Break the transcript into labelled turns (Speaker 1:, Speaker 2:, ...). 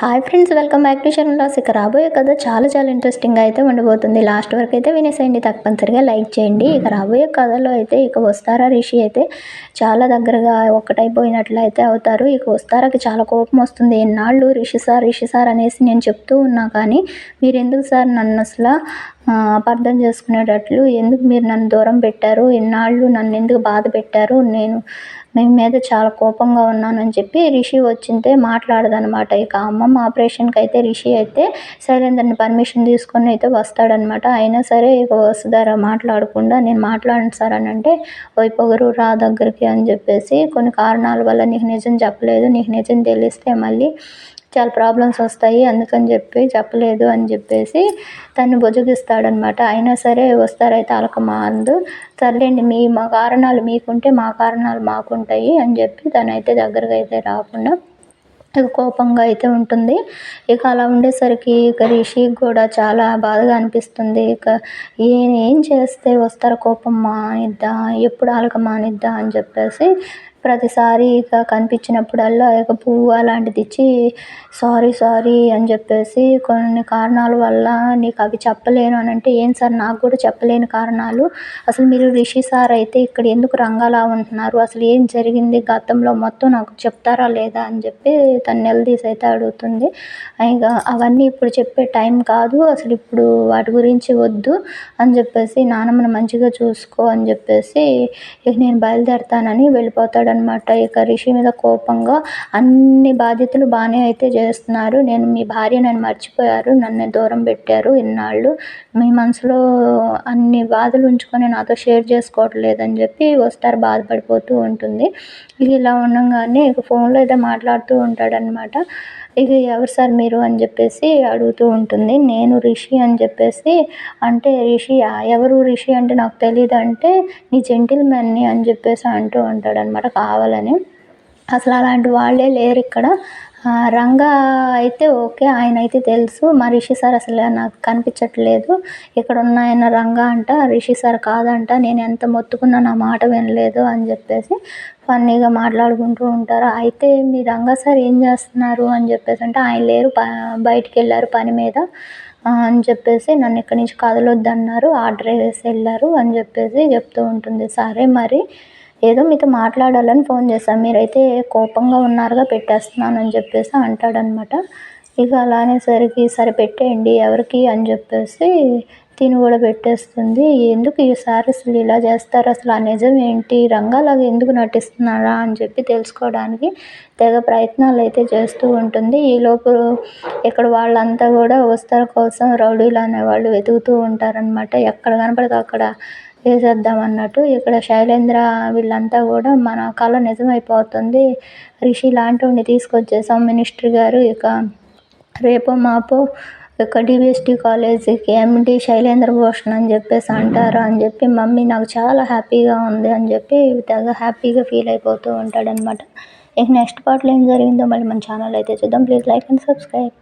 Speaker 1: Hi friends welcome back to Sharan loss ఇక రాబోయే కథ చాలా చాలా ఇంట్రెస్టింగ్గా అయితే ఉండబోతుంది. లాస్ట్ వరకు అయితే వినేసేయండి తప్పనిసరిగా లైక్ చేయండి. ఇక రాబోయే కథలో అయితే ఇక వస్తారా రిషి అయితే చాలా దగ్గరగా ఒక్కటైపోయినట్లు అయితే అవుతారు. ఇక వస్తారాకి చాలా కోపం వస్తుంది. ఎన్నాళ్ళు రిషి సార్ రిషి సార్ అనేసి నేను చెప్తూ ఉన్నా కానీ మీరు ఎందుకు సార్ నన్ను అసలు అపార్థం చేసుకునేటట్లు? ఎందుకు మీరు నన్ను దూరం పెట్టారు? ఎన్నాళ్ళు నన్ను ఎందుకు బాధ పెట్టారు? నేను మీ మీద చాలా కోపంగా ఉన్నానని చెప్పి రిషి వచ్చింటే మాట్లాడదనమాట ఇక అమ్మమ్మ ఆపరేషన్కి అయితే రిషి అయితే శైలేంద్రని పర్మిషన్ తీసుకొని అయితే వస్తాడనమాట అయినా సరే ఇక వసుధార మాట్లాడకుండా నేను మాట్లాడను సార్ అని అంటే వైపొగరు రా దగ్గరికి అని చెప్పేసి కొన్ని కారణాల వల్ల నీకు నిజం చెప్పలేదు. నీకు నిజం తెలిస్తే మళ్ళీ చాలా ప్రాబ్లమ్స్ వస్తాయి అందుకని చెప్పి చెప్పలేదు అని చెప్పేసి తను బుజగిస్తాడనమాట అయినా సరే వస్తారైతే అలక మాందు. సర్లేండి మీ మా కారణాలు మీకుంటే మా కారణాలు మాకుంటాయి అని చెప్పి తనైతే దగ్గరగా అయితే రాకుండా ఇక కోపంగా అయితే ఉంటుంది. ఇక అలా ఉండేసరికి ఇక రిషికి కూడా చాలా బాధగా అనిపిస్తుంది. ఇక ఏం ఏం చేస్తే వస్తారు కోపం మానిద్దా ఎప్పుడు అలక మానిద్దా అని చెప్పేసి ప్రతిసారి ఇక కనిపించినప్పుడల్లా ఇక పువ్వు అలాంటిది ఇచ్చి సారీ సారీ అని చెప్పేసి కొన్ని కారణాల వల్ల నీకు అవి చెప్పలేను అని అంటే ఏం సార్ నాకు కూడా చెప్పలేని కారణాలు. అసలు మీరు రిషి సార్ అయితే ఇక్కడ ఎందుకు రంగాలా ఉంటున్నారు? అసలు ఏం జరిగింది? గతంలో మొత్తం నాకు చెప్తారా లేదా? అని చెప్పి తను నిలదీసి అయితే అడుగుతుంది. ఇంకా అవన్నీ ఇప్పుడు చెప్పే టైం కాదు. అసలు ఇప్పుడు వాటి గురించి వద్దు అని చెప్పేసి నాన్నమ్మని మంచిగా చూసుకో అని చెప్పేసి ఇక నేను బయలుదేరుతానని వెళ్ళిపోతాడు అనమాట ఇక రిషి మీద కోపంగా అన్ని బాధ్యతలు బాగానే అయితే చేస్తున్నారు. నేను మీ భార్య నన్ను మర్చిపోయారు నన్ను దూరం పెట్టారు ఇన్నాళ్ళు. మీ మనసులో అన్ని బాధలు ఉంచుకొని నాతో షేర్ చేసుకోవట్లేదని చెప్పి వస్తారు బాధపడిపోతూ ఉంటుంది. ఇలా ఉండగానే ఇక ఫోన్లో అయితే మాట్లాడుతూ ఉంటాడనమాట ఇక ఎవరు సార్ మీరు అని చెప్పేసి అడుగుతూ ఉంటుంది. నేను రిషి అని చెప్పేసి అంటే రిషి ఎవరు రిషి అంటే నాకు తెలియదు అంటే నీ జెంటిల్మెన్ని అని చెప్పేసి అంటూ ఉంటాడనమాట కావాలని. అసలు అలాంటి వాళ్ళే లేరు ఇక్కడ. రంగా అయితే ఓకే ఆయన అయితే తెలుసు. మా రిషి సార్ అసలు నాకు కనిపించట్లేదు. ఇక్కడ ఉన్న ఆయన రంగా అంట రిషి సార్ కాదంట. నేను ఎంత మొత్తుకున్నా నా మాట వినలేదు అని చెప్పేసి ఫన్నీగా మాట్లాడుకుంటూ ఉంటారు. అయితే మీ రంగా సార్ ఏం చేస్తున్నారు అని చెప్పేసి అంటే ఆయన లేరు బయటికి వెళ్ళారు పని మీద అని చెప్పేసి నన్ను ఇక్కడి నుంచి కదలొద్దన్నారు. ఆర్డర్ వేసి వెళ్ళారు అని చెప్పేసి చెప్తూ ఉంటుంది. సరే మరి ఏదో మీతో మాట్లాడాలని ఫోన్ చేశాను మీరైతే కోపంగా ఉన్నారుగా పెట్టేస్తున్నాను అని చెప్పేసి అంటాడనమాట. ఇక అలా అనేసరికి సరే పెట్టేయండి ఎవరికి అని చెప్పేసి తిని కూడా పెట్టేస్తుంది. ఎందుకు ఈసారి అసలు ఇలా చేస్తారు? అసలు ఆ నిజం ఏంటి? రంగాలాగా ఎందుకు నటిస్తున్నారా అని చెప్పి తెలుసుకోవడానికి తెగ ప్రయత్నాలు అయితే చేస్తూ ఉంటుంది. ఈలోపు ఇక్కడ వాళ్ళంతా కూడా వస్తారు కోసం రౌడీలు అనేవాళ్ళు వెతుకుతూ ఉంటారనమాట. ఎక్కడ కనపడితే అక్కడ వేసేద్దాం అన్నట్టు ఇక్కడ శైలేంద్ర వీళ్ళంతా కూడా మన కళ నిజమైపోతుంది. రిషి లాంటివాడిని తీసుకొచ్చేసాం మినిస్టర్ గారు. ఇక రేపో మాపో ఇక డివిఎస్టీ కాలేజీకి ఎండి శైలేంద్ర భూషణ్ అని చెప్పేసి అంటారు అని చెప్పి మమ్మీ నాకు చాలా హ్యాపీగా ఉంది అని చెప్పి తెగ హ్యాపీగా ఫీల్ అయిపోతూ ఉంటాడనమాట ఇక నెక్స్ట్ పార్ట్లో ఏం జరిగిందో మళ్ళీ మన ఛానల్ అయితే చూద్దాం. Please like and subscribe.